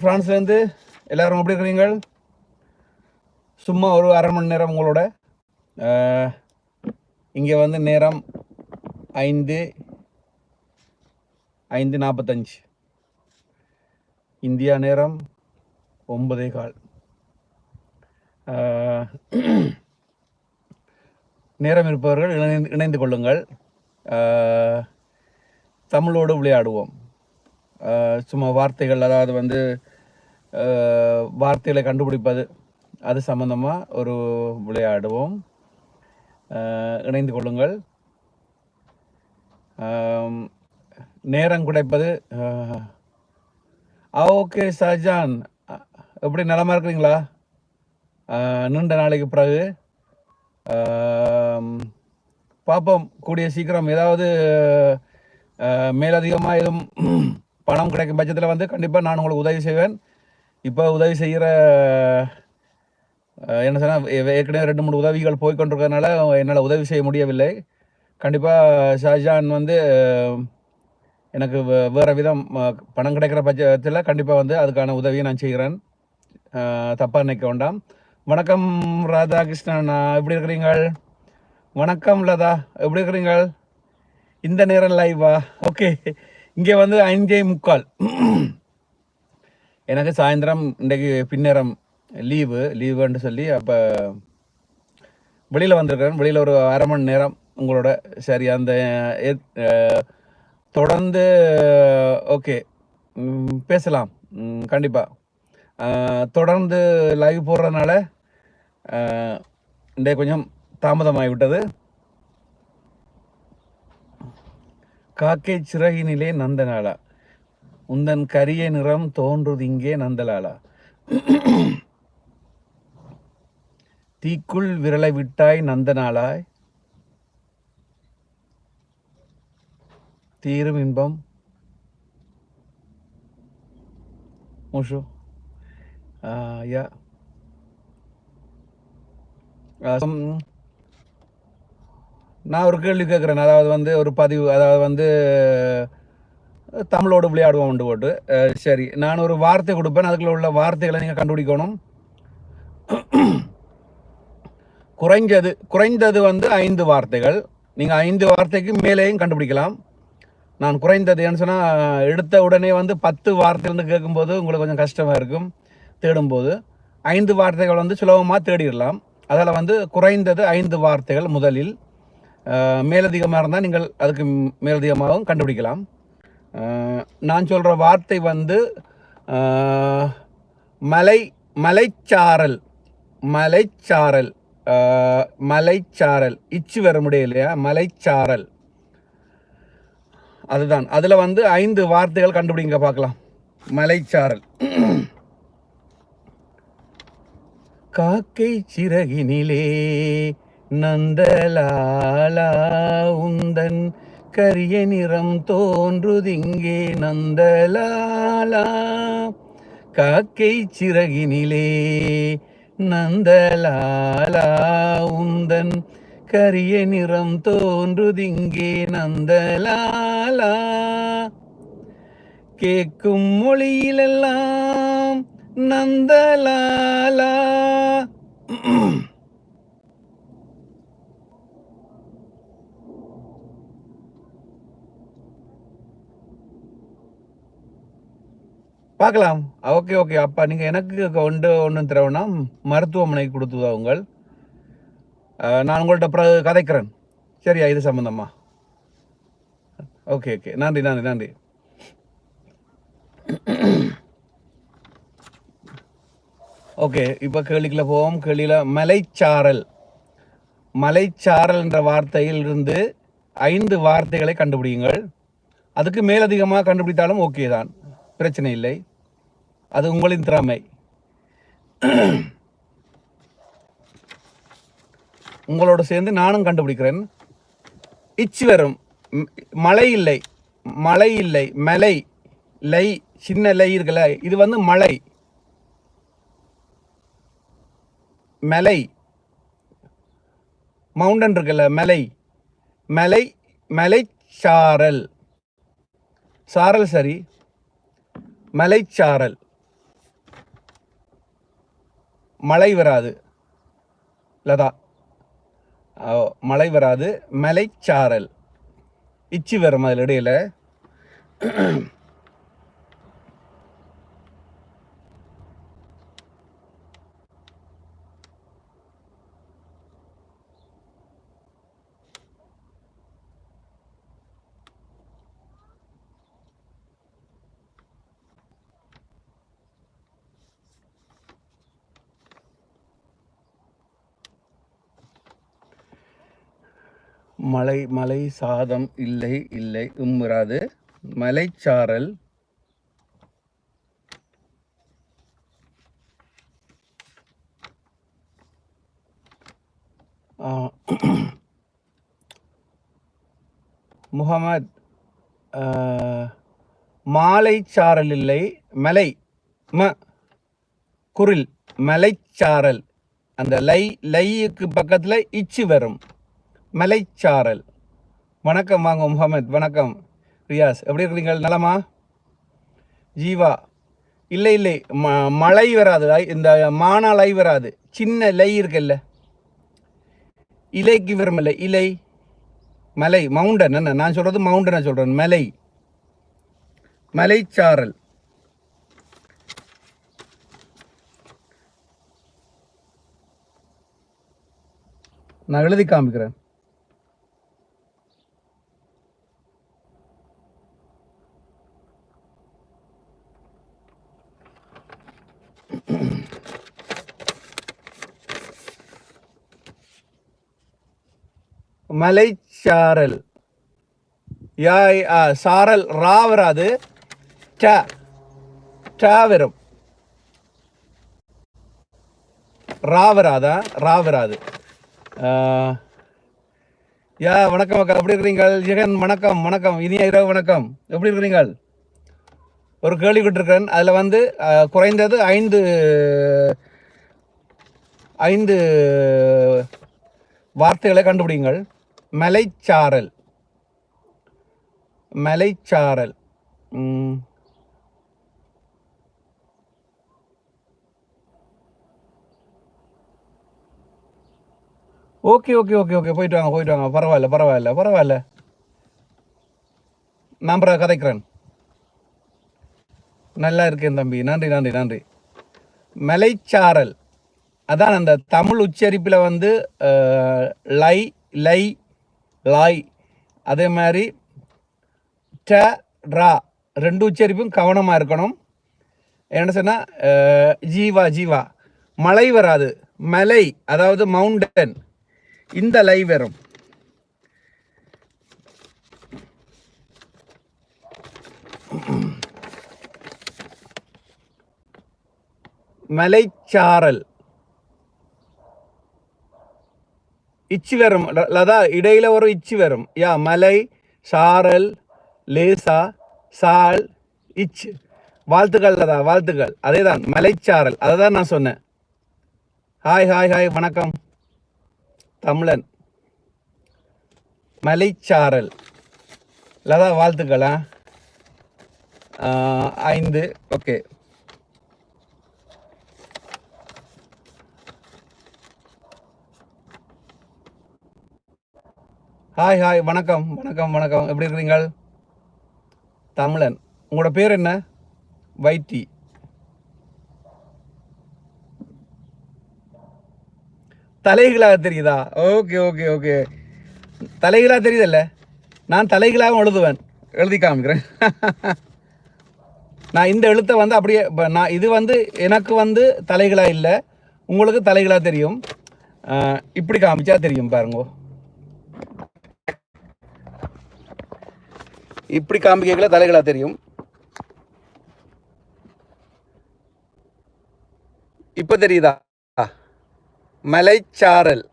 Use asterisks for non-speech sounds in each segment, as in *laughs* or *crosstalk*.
ஃப்ரான்ஸ்லேருந்து எல்லாரும் எப்படி இருக்கிறீங்க சும்மா ஒரு அரை மணி நேரம் உங்களோட. இங்கே வந்து நேரம் ஐந்து ஐந்து நாற்பத்தஞ்சு இந்தியா நேரம் ஒன்பதே கால். நேரம் இருப்பவர்கள் இணைந்து இணைந்து கொள்ளுங்கள். தமிழோடு விளையாடுவோம். சும்மா வார்த்தைகள் அதாவது வந்து வார்த்தைகளை கண்டுபிடிப்பது அது சம்பந்தமாக ஒரு விளையாடுவோம். இணைந்து கொள்ளுங்கள். நேரம் கிடைப்பது ஓகே ஷாஜான் எப்படி நலமாக இருக்கிறீங்களா? நீண்ட நாளைக்கு பிறகு. பார்ப்போம். கூடிய சீக்கிரம் ஏதாவது மேலதிகமாக எதுவும் பணம் கிடைக்கும் பட்சத்தில் வந்து கண்டிப்பாக நான் உங்களுக்கு உதவி செய்வேன். இப்போ உதவி செய்கிற என்ன சொன்னால் ஏற்கனவே ரெண்டு மூணு உதவிகள் போய்கொண்டிருக்கிறதுனால என்னால் உதவி செய்ய முடியவில்லை. கண்டிப்பாக ஷாஜான் வந்து எனக்கு வே- வேறு விதம் பணம் கிடைக்கிற பட்சத்தில் கண்டிப்பாக வந்து அதுக்கான உதவியை நான் செய்கிறேன். தப்பாக நினைக்க வேண்டாம். வணக்கம் ராதாகிருஷ்ணன். எப்படி இருக்கிறீங்கள் வணக்கம் லதா. எப்படி இருக்கிறீங்கள் இந்த நேரம் லைவா ஓகே இங்கே வந்து அஞ்சே முக்கால். எனக்கு சாயந்தரம் இன்றைக்கு பின்னேரம் லீவு லீவுன்னு சொல்லி அப்போ வெளியில் வந்திருக்கிறேன். வெளியில் ஒரு அரை மணி நேரம் உங்களோட சரி அந்த தொடர்ந்து ஓகே பேசலாம். கண்டிப்பாக தொடர்ந்து லைவ் போடுறதுனால அஹ், இன்றைய கொஞ்சம் தாமதமாகிவிட்டது காக்கை சிறகினிலே நந்தனாளா உந்தன் கரிய நிறம் தோன்றுதிங்கே நந்தலாலா. தீக்குள் விரலை விட்டாய் நந்தனாளாய். தீரும் இன்பம். முஷு. யா. நான் ஒரு கேள்வி கேட்குறேன். அதாவது வந்து ஒரு பதிவு அதாவது வந்து தமிழோடு விளையாடுவோம் உண்டு போட்டு. சரி நான் ஒரு வார்த்தை கொடுப்பேன். அதுக்குள்ள உள்ள வார்த்தைகளை நீங்கள் கண்டுபிடிக்கணும். குறைஞ்சது குறைந்தது வந்து ஐந்து வார்த்தைகள். நீங்கள் ஐந்து வார்த்தைக்கு மேலேயும் கண்டுபிடிக்கலாம். நான் குறைந்தது ஏன்னு சொன்னால் எடுத்த உடனே வந்து பத்து வார்த்தையிலேருந்து கேட்கும்போது உங்களுக்கு கொஞ்சம் கஷ்டமாக இருக்கும் தேடும்போது. ஐந்து வார்த்தைகள் வந்து சுலபமாக தேடிடலாம். அதில் வந்து குறைந்தது ஐந்து வார்த்தைகள் முதலில். மேலதிகமாக இருந்தால் நீங்கள் அதுக்கு மேலதிகமாகவும் கண்டுபிடிக்கலாம். நான் சொல்கிற வார்த்தை வந்து மலை மலைச்சாரல் மலைச்சாரல் மலைச்சாரல். இச்சு வர முடியலையா மலைச்சாரல். அதுதான். அதில் வந்து ஐந்து வார்த்தைகள் கண்டுபிடிங்க பார்க்கலாம். மலைச்சாரல். *clears throat* காக்கை சிறகினிலே நந்தலாலா உந்தன் கரிய நிறம் தோன்றுதிங்கே நந்தலாலா. காக்கை சிறகினிலே நந்தலாலா. உந்தன் கரிய நிறம் தோன்றுதிங்கே நந்தலாலா. கேட்கும் மொழியிலெல்லாம் நந்தலாலா. பார்க்கலாம். Okay okay. அப்பா நீங்கள் எனக்கு கொண்டு ஒன்றும் தரவுனா மருத்துவமனைக்கு கொடுத்துதா உங்கள். நான் உங்கள்கிட்ட பிறகு கதைக்கிறேன். சரியா இது சம்மந்தமா ஓகே ஓகே. நன்றி நன்றி நன்றி. ஓகே இப்போ கேள்விக்குள்ள போவோம். கேள்வியில் மலைச்சாரல். மலைச்சாரல் என்ற வார்த்தையில் இருந்து ஐந்து வார்த்தைகளை கண்டுபிடியுங்கள். அதுக்கு மேலதிகமாக கண்டுபிடித்தாலும் ஓகே தான். பிரச்சனை இல்லை. அது உங்களின் திறமை. உங்களோட சேர்ந்து நானும் கண்டுபிடிக்கிறேன். இச்சு வரும் மழை இல்லை மழை இல்லை மலை லை சின்ன லை இருக்குல்ல இது வந்து மலை. மலை மவுண்டன் இருக்குல்ல மலை. மலை மலைச்சாரல் சாரல். சரி. மலைச்சாரல் மழை வராது. லதா. மழை வராது. மலைச்சாரல். இச்சி வரும் அதில் இடையில. மலை மலை சாதம் இல்லை இல்லை உம்முறாது. மலைச்சாரல். ஆ, முகமது ஆ, இல்லை மலை ம குரில் மலைச்சாரல். அந்த லை லையுக்கு பக்கத்தில் இச்சு வரும். மலைச்சாரல். வணக்கம் வாங்க முகமது. வணக்கம். ரியாஸ் எப்படி இருக்கிறீங்க? நலமா? ஜீவா. இல்லை இல்லை. ம மழை வராது. ஐ- இந்த மானா லை வராது. சின்ன லை இருக்குல்ல. இலைக்கு விரும்பலை இலை மலை மவுண்டன். என்ன? நான் சொல்கிறது மவுண்டனை சொல்கிறேன் மலை. மலைச்சாரல். நான் எழுதி காமிக்கிறேன். மலைச்சாரல். யா ஆ, சாரல் ரா வராது ட ட வரும் ரா வராதா ரா வராது யா வணக்கம் அக்கா எப்படி இருக்கிறீங்கள்? ஜெகன் வணக்கம் வணக்கம். இனிய இரவு வணக்கம். எப்படி இருக்கிறீங்கள்? ஒரு கேள்வி விட்டுருக்கேன் அதில் வந்து குறைந்தது ஐந்து ஐந்து வார்த்தைகளை கண்டுபிடிங்கள் மலைச்சாரல். மலைச்சாரல். Okay okay okay okay. போயிட்டு வாங்க போயிட்டு வாங்க. பரவாயில்ல பரவாயில்ல பரவாயில்ல. நான் கதைக்கிறேன். நல்லா இருக்கேன் தம்பி. நன்றி நன்றி நன்றி. மலைச்சாரல். அதான் அந்த தமிழ் உச்சரிப்பில் வந்து லை லை லாய். அதே மாதிரி ட ரா ரெண்டு உச்சரிப்பும் கவனமாக இருக்கணும். என்ன சொன்னால் ஜீவா ஜீவா. மலை வராது. மலை அதாவது மவுண்டன். இந்த லை வரும். மலைச்சாரல். இச்சு வரும் லதா இடையில ஒரு இச்சு வரும் யா மலை சாரல் லேசா சால் இச்சு. வாழ்த்துக்கள் லதா வாழ்த்துக்கள். அதே தான் மலைச்சாரல். அதை தான் நான் சொன்னேன். ஹாய் ஹாய் ஹாய் வணக்கம். தமிழன். மலைச்சாரல். லதா வாழ்த்துக்களா ஐந்து ஓகே. ஹாய் ஹாய் வணக்கம் வணக்கம் வணக்கம். எப்படி இருக்கிறீங்க தமிழன். உங்களோட பேர் என்ன? வைத்தி. தலைகளாக தெரியுதா? ஓகே ஓகே ஓகே தலைகளாக தெரியுதல்ல? நான் தலைகளாகவும் எழுதுவேன். எழுதி காமிக்கிறேன். நான் இந்த எழுத்தை வந்து அப்படியே இப்போ நான் இது வந்து எனக்கு வந்து தலைகளாக இல்லை. உங்களுக்கு தலைகளாக தெரியும். இப்படி காமிச்சா தெரியும் பாருங்கோ. இப்படி காமிக்கல தலைகளா தெரியும். இப்ப தெரியுதா? மலைச்சாரல்.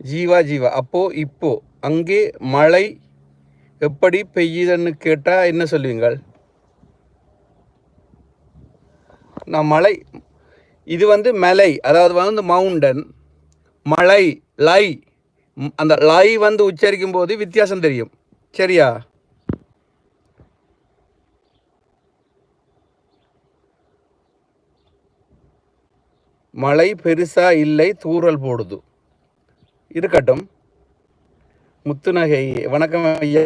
ஜீவா ஜீவா. அப்போ இப்போ அங்கே மழை எப்படி பெய்யுதுன்னு கேட்டால் என்ன சொல்லுவீங்கள் நான் மலை இது வந்து மலை அதாவது வந்து மவுண்டன் மலை லை அந்த லை வந்து உச்சரிக்கும் போது வித்தியாசம் தெரியும். சரியா? மழை பெருசா இல்லை தூறல் போடுது. இருக்கட்டும். முத்துநகை வணக்கம் ஐயா.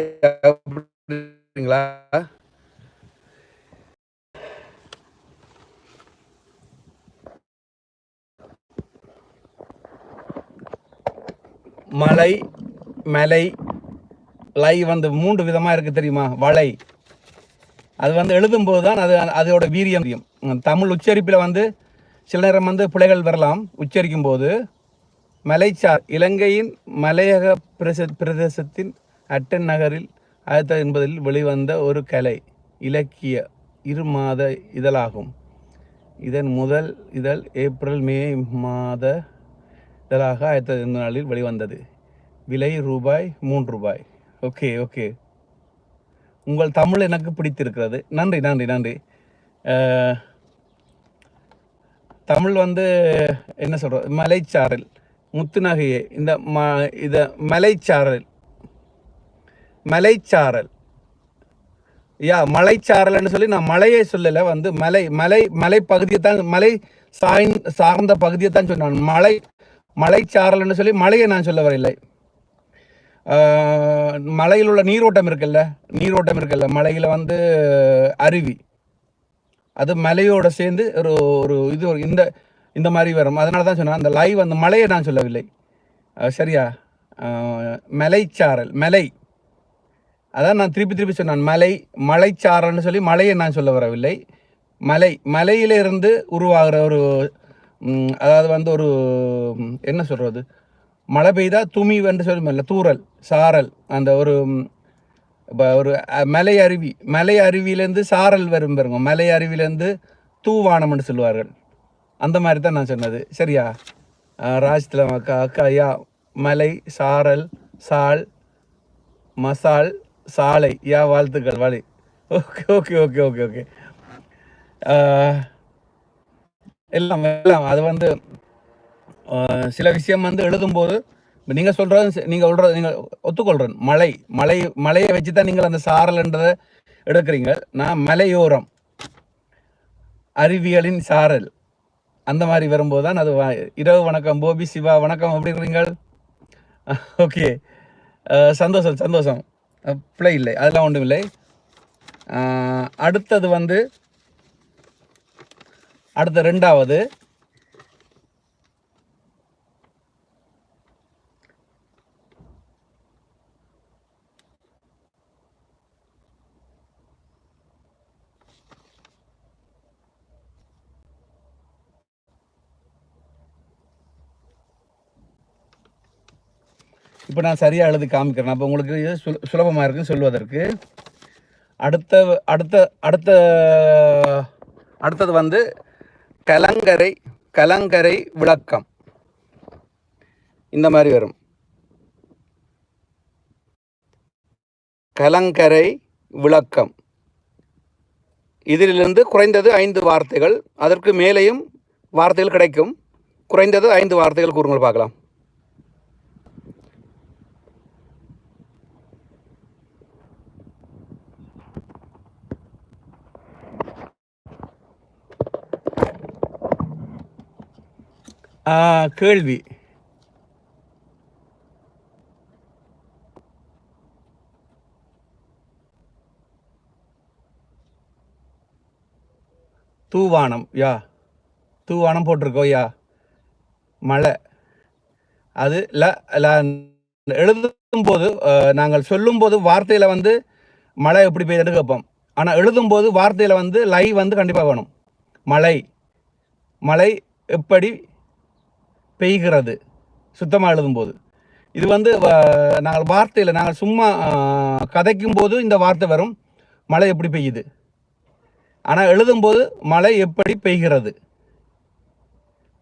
மலை மலை லை வந்து மூன்று விதமாக இருக்குது தெரியுமா? வலை. அது வந்து எழுதும்போது தான் அது அதோட வீரியம். தெரியும் தமிழ் உச்சரிப்பில் வந்து சில நேரம் வந்து பிள்ளைகள் வரலாம் உச்சரிக்கும் போது மலைச்சார் இலங்கையின் மலையக பிரச பிரதேசத்தின் அட்டன் நகரில் ஆயிரத்தி எண்பதில் வெளிவந்த ஒரு கலை இலக்கிய இரு மாத இதழாகும். இதன் முதல் இதழ் ஏப்ரல் மே மாத இதழாக ஆயிரத்தி தொள்ளாயிரத்தி நாளில் வெளிவந்தது. விலை ரூபாய் மூன்று ரூபாய். Okay okay. உங்கள் தமிழ் எனக்கு பிடித்திருக்கிறது. நன்றி நன்றி நன்றி. தமிழ் வந்து என்ன சொல்கிறது மலைச்சாரல். முத்துநகையே இந்த ம இத மலைச்சாரல். மலைச்சாரல். யா மலைச்சாரல்னு சொல்லி நான் மலையை சொல்லலை வந்து மலை மலை மலை பகுதியை தான் மலை சாய்ந் சார்ந்த பகுதியை தான் சொன்னான். மலை மலைச்சாரல்னு சொல்லி மலையை நான் சொல்ல வரவில்லை. மலையில் உள்ள நீரோட்டம் இருக்குல்ல நீரோட்டம் இருக்குல்ல மலையில் வந்து அருவி. அது மலையோட சேர்ந்து ஒரு ஒரு இது ஒரு இந்த இந்த மாதிரி வரும். அதனால தான் சொன்னேன் அந்த லைவ் அந்த மலையை நான் சொல்லவில்லை. சரியா? மலைச்சாரல் மலை. அதான் நான் திருப்பி திருப்பி சொன்னேன் மலை மலைச்சாரல்னு சொல்லி மலையை நான் சொல்ல வரவில்லை. மலை மலையிலிருந்து உருவாகிற ஒரு அதாவது வந்து ஒரு என்ன சொல்கிறது மழை பெய்தா துமி என்று சொல்லுமில்ல தூறல் சாரல் அந்த ஒரு இப்போ ஒரு மலை அருவி. மலை அருவியிலேருந்து சாரல் வரும் பாருங்க. மலை அருவியிலேருந்து தூவானம்னு சொல்லுவார்கள். அந்த மாதிரி தான் நான் சொன்னது. சரியா? ராஜத்தில் அக்கா அக்கா யா மலை சாரல் சால் மசால் சாலை யா வாழ்த்துக்கள் வாழை okay okay okay okay okay. எல்லாம் எல்லாம் அது வந்து ஆஹ், சில விஷயம் வந்து எழுதும்போது நீங்கள் சொல்கிறது நீங்கள் சொல்கிறது நீங்கள் ஒத்துக்கொள்கிறேன் மலை மலை மலையை வச்சு தான் நீங்கள் அந்த சாரல்ன்றதை எடுக்கிறீங்க. நான் மலையோரம். அறிவியலின் சாரல். அந்த மாதிரி வரும்போது தான் அது இரவு வணக்கம் போபி சிவா வணக்கம் எப்படி இருக்கிறீங்க? *laughs* ஓகே சந்தோஷம் சந்தோஷம். பிள்ளை இல்லை அதெல்லாம் ஒன்றும் இல்லை. அடுத்தது வந்து அடுத்த ரெண்டாவது. இப்போ நான் சரியாக எழுதி காமிக்கிறேன். அப்போ உங்களுக்கு இது சுல சுலபமாக இருக்குன்னு சொல்வதற்கு அடுத்த அடுத்த அடுத்த அடுத்தது வந்து கலங்கரை கலங்கரை விளக்கம். இந்த மாதிரி வரும். கலங்கரை விளக்கம். இதிலிருந்து குறைந்தது ஐந்து வார்த்தைகள். அதற்கு மேலேயும் வார்த்தைகள் கிடைக்கும். குறைந்தது ஐந்து வார்த்தைகள் கூறுங்கள் பார்க்கலாம். கேள்வி. தூவானம் யா. தூவானம் போட்டிருக்கோம் யா. மழை. அது ல எழுதும் போது நாங்கள் சொல்லும்போது வார்த்தையில் வந்து மழை எப்படி பெய்யுதுன்னு கேட்போம். ஆனால் எழுதும்போது வார்த்தையில் வந்து லை வந்து கண்டிப்பாக வேணும். மழை. மழை எப்படி பெய்கிறது சுத்தமாக எழுதும்போது. இது வந்து வ- நாங்கள் வார்த்தையில் நாங்கள் சும்மா கதைக்கும் போது இந்த வார்த்தை வரும் மழை எப்படி பெய்யுது? ஆனால் எழுதும்போது மழை எப்படி பெய்கிறது?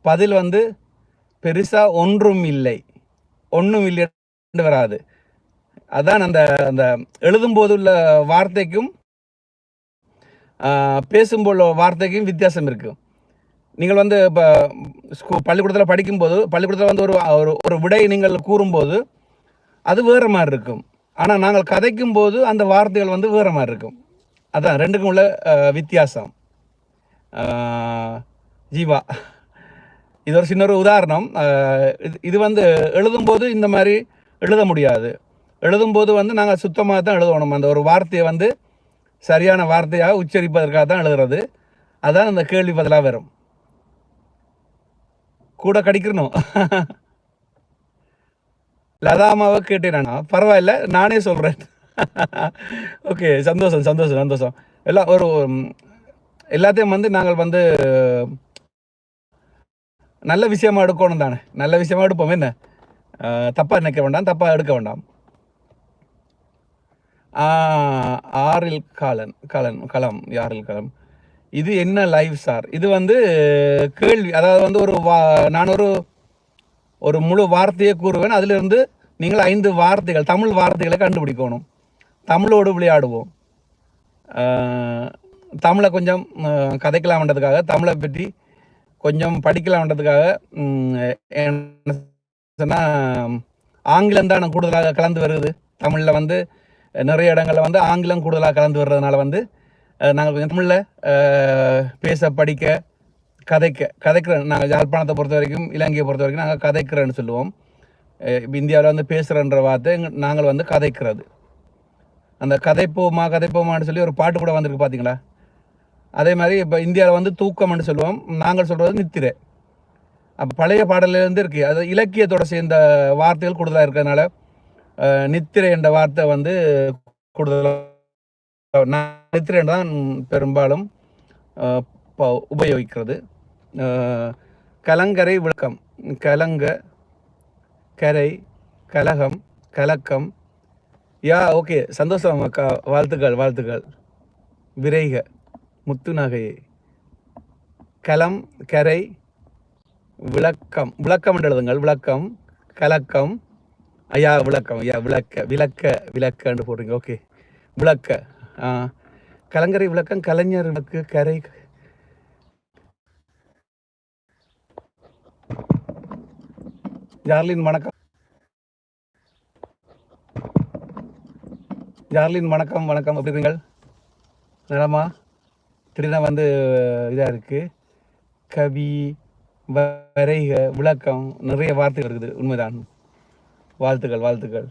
பதில் வந்து பெருசாக ஒன்றும் இல்லை. ஒன்றும் இல்லை வராது. அதான் அந்த அந்த எழுதும்போது உள்ள வார்த்தைக்கும் பேசும்போது வார்த்தைக்கும் வித்தியாசம் இருக்குது நீங்கள் வந்து இப்போ ஸ்கூ பள்ளிக்கூடத்தில் படிக்கும்போது பள்ளிக்கூடத்தில் வந்து ஒரு ஒரு ஒரு விடை நீங்கள் கூறும்போது அது வேறு மாதிரி இருக்கும். ஆனால் நாங்கள் கதைக்கும் போது அந்த வார்த்தைகள் வந்து வேறு மாதிரி இருக்கும். அதான் ரெண்டுக்கும் உள்ள வித்தியாசம். ஜீவா. இது ஒரு சின்ன ஒரு உதாரணம் இது இது வந்து எழுதும்போது இந்த மாதிரி எழுத முடியாது. எழுதும்போது வந்து நாங்கள் சுத்தமாக தான் எழுதணும். அந்த ஒரு வார்த்தையை வந்து சரியான வார்த்தையாக உச்சரிப்பதற்காக தான் எழுதுறது. அதான் அந்த கேள்வி பதிலாக வரும். கூட கடிக்கணும் லதாமாவை கேட்டேனா பரவாயில்ல நானே சொல்கிறேன் ஓகே சந்தோஷம் சந்தோஷம் சந்தோஷம். எல்லாம் ஒரு எல்லாத்தையும் வந்து நாங்கள் வந்து நல்ல விஷயமா எடுக்கணும் தானே. நல்ல விஷயமா எடுப்போம் என்ன? தப்பாக நினைக்க வேண்டாம் தப்பாக எடுக்க வேண்டாம். ஆறில் காலன் கலன் களம் யாரில் களம் இது என்ன லைவ் சார் இது வந்து கேள்வி அதாவது வந்து ஒரு வா நான் ஒரு ஒரு முழு வார்த்தையை கூறுவேன். அதிலிருந்து நீங்கள் ஐந்து வார்த்தைகள் தமிழ் வார்த்தைகளை கண்டுபிடிக்கணும். தமிழோடு விளையாடுவோம். தமிழை கொஞ்சம் கதைக்கலாம்ன்றதுக்காக தமிழை பற்றி கொஞ்சம் படிக்கலாம்ன்றதுக்காக என்ன சொன்னால் ஆங்கிலம் தான் கூடுதலாக கலந்து வருது தமிழில் வந்து நிறைய இடங்களில் வந்து ஆங்கிலம் கூடுதலாக கலந்து வர்றதுனால வந்து நாங்கள் தமிழில் பேச படிக்க கதைக்க கதைக்கிற நாங்கள் யாழ்ப்பாணத்தை பொறுத்த வரைக்கும் இலங்கையை பொறுத்த வரைக்கும் நாங்கள் கதைக்கிறேன்னு சொல்லுவோம். இப்போ இந்தியாவில் வந்து பேசுகிறன்ற வார்த்தை நாங்கள் வந்து கதைக்கிறது. அந்த கதைப்போமா கதைப்போமான்னு சொல்லி ஒரு பாட்டு கூட வந்திருக்கு பார்த்தீங்களா அதே மாதிரி இப்போ இந்தியாவில் வந்து தூக்கம்னு சொல்லுவோம். நாங்கள் சொல்கிறது நித்திரை. அப்போ பழைய பாடல்லேருந்து இருக்குது அது இலக்கியத்தோட சேர்ந்த வார்த்தைகள் கூடுதலாக இருக்கிறதுனால நித்திரை என்ற வார்த்தை வந்து கூடுதலாக நான் தான் பெரும்பாலும் ப- உபயோகிக்கிறது. கலங்கரை விளக்கம் கலங்க கரை கலகம் கலக்கம். யா ஓகே சந்தோஷம் அக்கா வாழ்த்துக்கள் வாழ்த்துக்கள். விரைக முத்து நகையே. கலம் கரை விளக்கம் விளக்கம் என்று எழுதுங்கள். விளக்கம் கலக்கம். ஐயா விளக்கம் ஐயா விளக்க விளக்க விளக்கன்னு போடுறீங்க. ஓகே. விளக்க. கலங்கரை விளக்கம் கலைஞர் விளக்கு கரை. ஜார்லின் வணக்கம். ஜார்லின் வணக்கம் வணக்கம். எப்படி இருக்கீங்கள் நலமா? திடீர்னு வந்து இதாக இருக்குது கவி வரைக விளக்கம் நிறைய வார்த்தைகள் இருக்குது. உண்மைதான். வாழ்த்துக்கள் வாழ்த்துக்கள்.